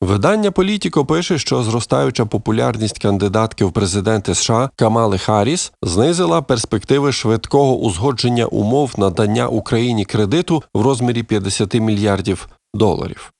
Видання Політіко пише, що зростаюча популярність кандидатки в президенти США Камали Харріс знизила перспективи швидкого узгодження умов надання Україні кредиту в розмірі 50 мільярдів доларів.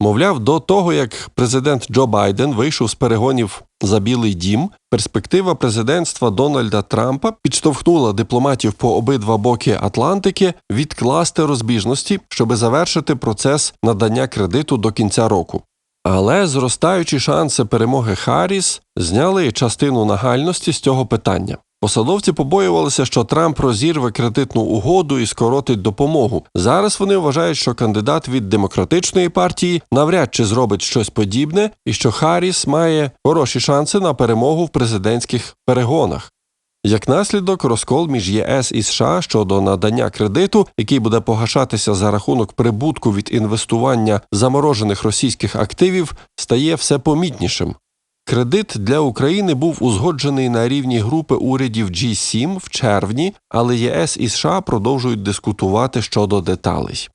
Мовляв, до того як президент Джо Байден вийшов з перегонів за Білий дім, перспектива президентства Дональда Трампа підштовхнула дипломатів по обидва боки Атлантики відкласти розбіжності, щоби завершити процес надання кредиту до кінця року. Але зростаючі шанси перемоги Харріс зняли частину нагальності з цього питання. Посадовці побоювалися, що Трамп розірве кредитну угоду і скоротить допомогу. Зараз вони вважають, що кандидат від демократичної партії навряд чи зробить щось подібне, і що Харріс має хороші шанси на перемогу в президентських перегонах. Як наслідок, розкол між ЄС і США щодо надання кредиту, який буде погашатися за рахунок прибутку від інвестування заморожених російських активів, стає все помітнішим. Кредит для України був узгоджений на рівні групи урядів G7 в червні, але ЄС і США продовжують дискутувати щодо деталей.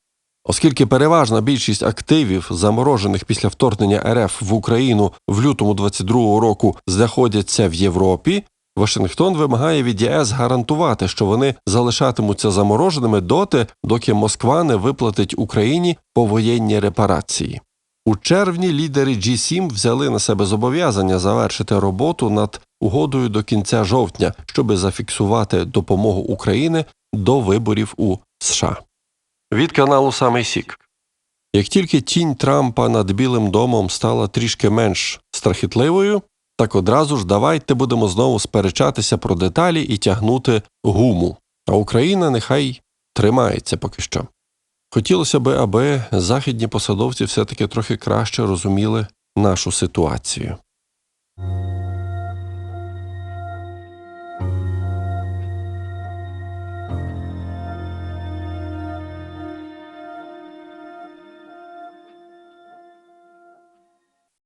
Оскільки переважна більшість активів, заморожених після вторгнення РФ в Україну в лютому 22 року, знаходяться в Європі, Вашингтон вимагає від ЄС гарантувати, що вони залишатимуться замороженими доти, доки Москва не виплатить Україні повоєнні репарації. У червні лідери G7 взяли на себе зобов'язання завершити роботу над угодою до кінця жовтня, щоби зафіксувати допомогу України до виборів у США. Від каналу Самий Сік. Як тільки тінь Трампа над Білим домом стала трішки менш страхітливою, так одразу ж давайте будемо знову сперечатися про деталі і тягнути гуму. А Україна нехай тримається поки що. Хотілося би, аби західні посадовці все-таки трохи краще розуміли нашу ситуацію.